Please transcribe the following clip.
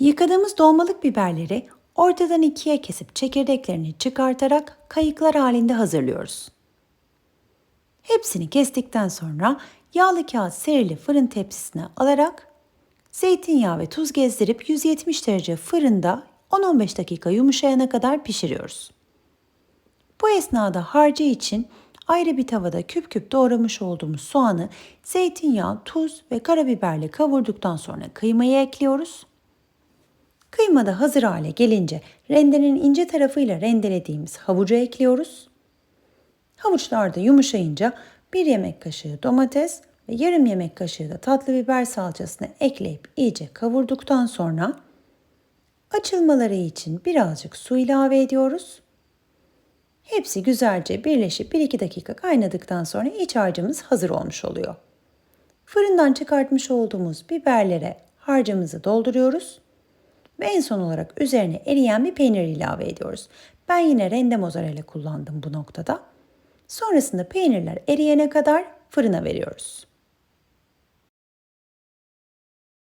Yıkadığımız dolmalık biberleri ortadan ikiye kesip çekirdeklerini çıkartarak kayıklar halinde hazırlıyoruz. Hepsini kestikten sonra yağlı kağıt serili fırın tepsisine alarak zeytinyağı ve tuz gezdirip 170 derece fırında 10-15 dakika yumuşayana kadar pişiriyoruz. Bu esnada harcı için ayrı bir tavada küp küp doğramış olduğumuz soğanı zeytinyağı, tuz ve karabiberle kavurduktan sonra kıymayı ekliyoruz. Kıyma da hazır hale gelince rendenin ince tarafıyla rendelediğimiz havucu ekliyoruz. Havuçlar da yumuşayınca bir yemek kaşığı domates ve yarım yemek kaşığı da tatlı biber salçasını ekleyip iyice kavurduktan sonra açılmaları için birazcık su ilave ediyoruz. Hepsi güzelce birleşip 1-2 dakika kaynadıktan sonra iç harcımız hazır olmuş oluyor. Fırından çıkartmış olduğumuz biberlere harcımızı dolduruyoruz ve en son olarak üzerine eriyen bir peynir ilave ediyoruz. Ben yine rende mozzarella kullandım bu noktada. Sonrasında peynirler eriyene kadar fırına veriyoruz.